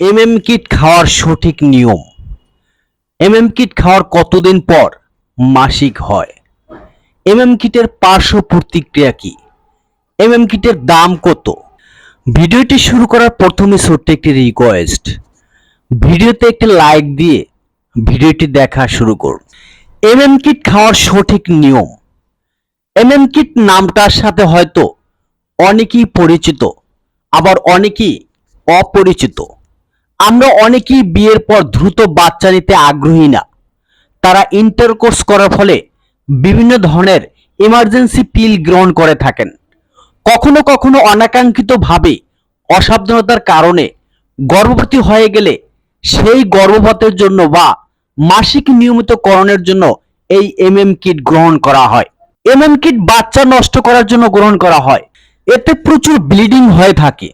MM kit খাওয়ার সঠিক নিয়ম। এমএম কিট খাওয়ার কতদিন পর মাসিক হয়? এমএম কিটের পার্শ্ব প্রতিক্রিয়া কি? এমএম কিটের দাম কত? ভিডিওটি শুরু করার প্রথমে ছোট্ট একটি রিকোয়েস্ট ভিডিওতে একটি লাইক দিয়ে ভিডিওটি দেখা শুরু করুন। এমএম কিট খাওয়ার সঠিক নিয়ম। এমএম কিট নামটার সাথে হয়তো অনেকেই পরিচিত, আবার অনেকেই অপরিচিত। আমরা অনেকেই বিয়ের পর দ্রুত বাচ্চা নিতে আগ্রহী না। তারা ইন্টারকোর্স করার ফলে বিভিন্ন ধরনের ইমার্জেন্সি পিল গ্রহণ করে থাকেন। কখনো কখনো অনাকাঙ্ক্ষিতভাবে অসাবধানতার কারণে গর্ভবতী হয়ে গেলে সেই গর্ভপাতের জন্য বা মাসিক নিয়মিতকরণের জন্য এই এমএম কিট গ্রহণ করা হয়। এমএম কিট বাচ্চা নষ্ট করার জন্য গ্রহণ করা হয়। এতে প্রচুর ব্লিডিং হয়ে থাকে।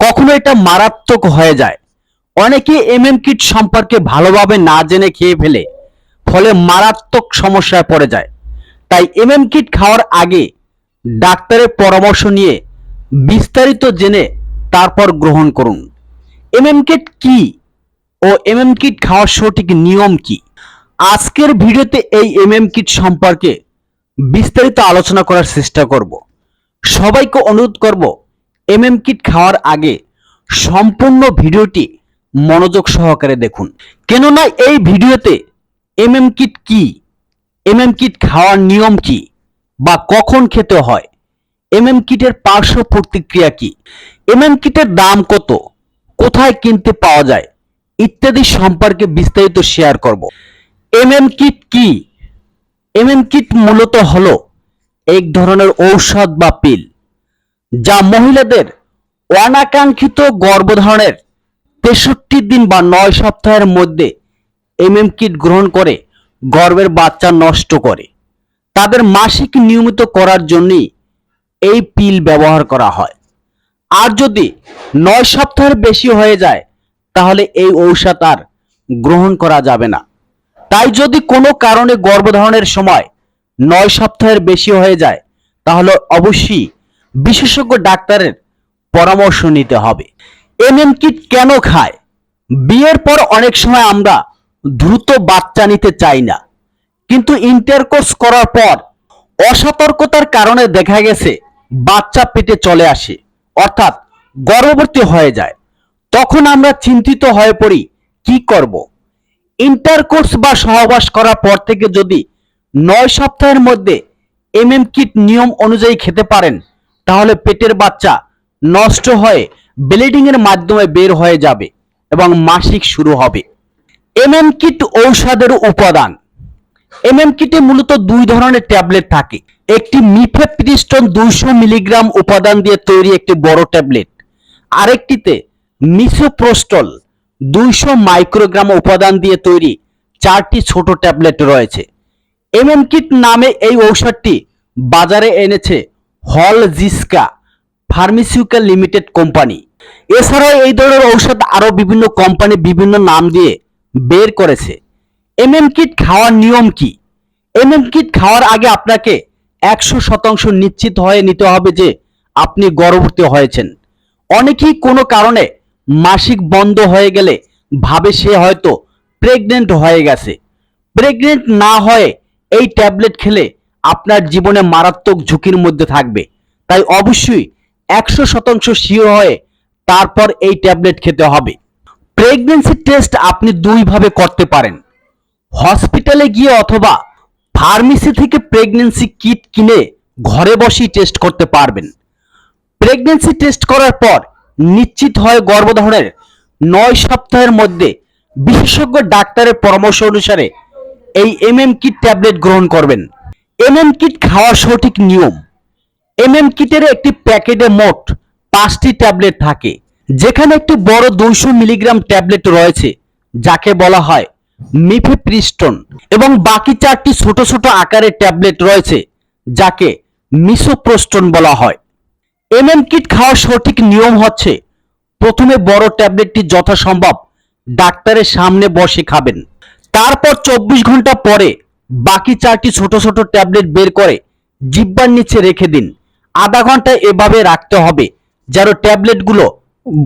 কখনো এটা মারাত্মক হয়ে যায়। অনেকে এমএম কিট সম্পর্কে ভালোভাবে না জেনে খেয়ে ফেলে, ফলে মারাত্মক সমস্যায় পড়ে যায়। তাই এমএম কিট খাওয়ার আগে ডাক্তারের পরামর্শ নিয়ে বিস্তারিত জেনে তারপর গ্রহণ করুন। এমএম কিট কি ও এমএম কিট খাওয়ার সঠিক নিয়ম কি? আজকের ভিডিওতে এই এমএম কিট সম্পর্কে বিস্তারিত আলোচনা করার চেষ্টা করব। সবাইকে অনুরোধ করব, এমএম কিট খাওয়ার আগে সম্পূর্ণ ভিডিওটি মনোযোগ সহকারে দেখুন। কেননা এই ভিডিওতে এমএম কিট কি? এমএম কিট খাওয়ার নিয়ম কি? বা কখন খেতে হয়? এমএম কিটের পার্শ্ব প্রতিক্রিয়া কি? এমএম কিটের দাম কত? কোথায় কিনতে পাওয়া যায়? ইত্যাদি সম্পর্কে বিস্তারিত শেয়ার করব। এমএম কিট কি? এমএম কিট মূলত হল এক ধরনের ঔষধ বা পিল, যা মহিলাদের অনাকাঙ্ক্ষিত গর্ভধারণের তেষট্টি দিন বা নয় সপ্তাহের মধ্যে এমএম কিট গ্রহণ করে গর্ভের বাচ্চা নষ্ট করে। তাদের মাসিক নিয়মিত করার জন্যই এই পিল ব্যবহার করা হয়। আর যদি নয় সপ্তাহের বেশি হয়ে যায়, তাহলে এই ঔষধ আর গ্রহণ করা যাবে না। তাই যদি কোনো কারণে গর্ভধারণের সময় নয় সপ্তাহের বেশি হয়ে যায়, তাহলে অবশ্যই বিশেষজ্ঞ ডাক্তারের পরামর্শ নিতে হবে। এমএম কিট কেন খায়? বিয়ের পর অনেক সময় আমরা দ্রুত বাচ্চা নিতে চাই না। কিন্তু ইন্টারকোর্স করার পর অসতর্কতার কারণে দেখা গেছে, বাচ্চা পেটে চলে আসে, অর্থাৎ গর্ভবতী হয়ে যায়। তখন আমরা চিন্তিত হয়ে পড়ি, কি করব? ইন্টারকোর্স বা সহবাস করার পর থেকে যদি নয় সপ্তাহের মধ্যে এমএম কিট নিয়ম অনুযায়ী খেতে পারেন, তাহলে পেটের বাচ্চা নষ্ট হয়ে ব্লিডিং এর মাধ্যমে বের হয়ে যাবে এবং মাসিক শুরু হবে। এমএম কিট ঔষধের উপাদান। এমএম কিটে মূলত দুই ধরনের ট্যাবলেট থাকে। একটি মিফেপ্রিস্টন দুইশো মিলিগ্রাম উপাদান দিয়ে তৈরি একটি বড় ট্যাবলেট। আরেকটিতে মিসোপ্রোস্টল দুইশো মাইক্রোগ্রাম উপাদান দিয়ে তৈরি চারটি ছোট ট্যাবলেট রয়েছে। এমএম কিট নামে এই ঔষধটি বাজারে এনেছে হল জিসকা ফার্মাসিউটিক্যাল লিমিটেড কোম্পানি। এছাড়াও এই ধরনের ঔষধ আরও বিভিন্ন কোম্পানি বিভিন্ন নাম দিয়ে বের করেছে। এমএম কিট খাওয়ার নিয়ম কি? এমএম কিট খাওয়ার আগে আপনাকে একশো শতাংশ নিশ্চিত হয়ে নিতে হবে যে আপনি গর্ভবতী হয়েছেন। অনেকেই কোনো কারণে মাসিক বন্ধ হয়ে গেলে ভাবে সে হয়তো প্রেগনেন্ট হয়ে গেছে। প্রেগনেন্ট না হয়ে এই ট্যাবলেট খেলে আপনার জীবনে মারাত্মক ঝুঁকির মধ্যে থাকবে। তাই অবশ্যই একশো শতাংশ শিওর হয়ে তারপর এই ট্যাবলেট খেতে হবে। প্রেগনেন্সি টেস্ট আপনি দুইভাবে করতে পারেন। হসপিটালে গিয়ে অথবা ফার্মেসি থেকে প্রেগনেন্সি কিট কিনে ঘরে বসেই টেস্ট করতে পারবেন। প্রেগনেন্সি টেস্ট করার পর নিশ্চিত হয় গর্ভধারণের নয় সপ্তাহের মধ্যে বিশেষজ্ঞ ডাক্তারের পরামর্শ অনুসারে এই এমএম কিট ট্যাবলেট গ্রহণ করবেন। এমএম কিট খাওয়ার সঠিক নিয়ম। এমএম কিটের একটি প্যাকেটে মোট পাঁচটি ট্যাবলেট থাকে, যেখানে একটি বড় দুইশো মিলিগ্রাম ট্যাবলেট রয়েছে, যাকে বলা হয় মিফেপ্রিস্টন, এবং বাকি চারটি ছোট ছোট আকারের ট্যাবলেট রয়েছে, যাকে মিসোপ্রোস্টন বলা হয়। এমএম কিট খাওয়ার সঠিক নিয়ম হচ্ছে, প্রথমে বড় ট্যাবলেটটি যথাসম্ভব ডাক্তারের সামনে বসে খাবেন। তারপর চব্বিশ ঘণ্টা পরে বাকি চারটি ছোট ছোট ট্যাবলেট বের করে জিব্বার নিচে রেখে দিন। আধা ঘণ্টা এভাবে রাখতে হবে। যেন ট্যাবলেটগুলো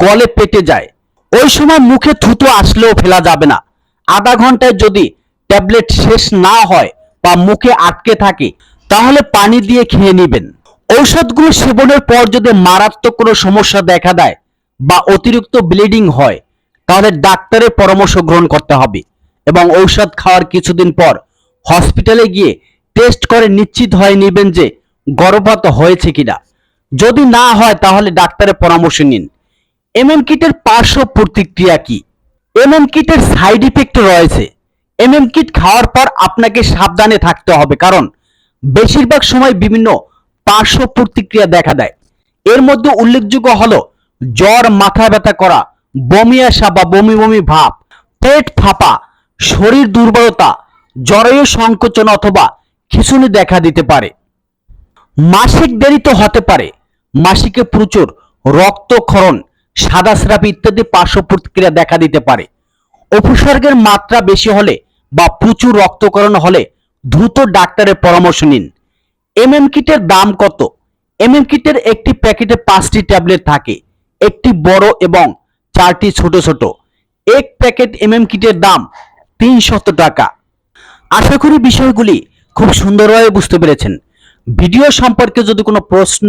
গলে পেটে যায়। ওই সময় মুখে থুতু আসলেও ফেলা যাবে না। আধা ঘন্টায় যদি ট্যাবলেট শেষ না হয় বা মুখে আটকে থাকে, তাহলে পানি দিয়ে খেয়ে নেবেন। ঔষধগুলো সেবনের পর যদি মারাত্মক কোনো সমস্যা দেখা দেয় বা অতিরিক্ত ব্লিডিং হয়, তাহলে ডাক্তারের পরামর্শ গ্রহণ করতে হবে এবং ঔষধ খাওয়ার কিছুদিন পর হসপিটালে গিয়ে টেস্ট করে নিশ্চিত হয়ে নেবেন যে গর্ভপাত হয়েছে কিনা। যদি না হয়, তাহলে ডাক্তারের পরামর্শ নিন। এমএম কিটের পার্শ্ব প্রতিক্রিয়া কি? এমএম কিটের সাইড ইফেক্ট রয়েছে। এমএম কিট খাওয়ার পর আপনাকে সাবধানে থাকতে হবে, কারণ বেশিরভাগ সময় বিভিন্ন পার্শ্ব প্রতিক্রিয়া দেখা দেয়। এর মধ্যে উল্লেখযোগ্য হলো জ্বর, মাথা ব্যথা করা, বমি আসা বা বমি বমি ভাব, পেট ফাঁপা, শরীর দুর্বলতা, জরায়ু সংকোচন অথবা খিচুনি দেখা দিতে পারে। মাসিক দেরিতে হতে পারে। মাসিকে প্রচুর রক্তক্ষরণ, সাদা স্রাব ইত্যাদি পার্শ্ব প্রতিক্রিয়া দেখা দিতে পারে। উপসর্গের মাত্রা বেশি হলে বা প্রচুর রক্তকরণ হলে দ্রুত ডাক্তারের পরামর্শ নিন। এমএম কিটের দাম কত? এমএম কিটের একটি প্যাকেটে পাঁচটি ট্যাবলেট থাকে, একটি বড় এবং চারটি ছোট ছোট। এক প্যাকেট এমএম কিটের দাম তিনশত টাকা। আশা করি বিষয়গুলি খুব সুন্দরভাবে বুঝতে পেরেছেন। ভিডিও সম্পর্কে যদি কোনো প্রশ্ন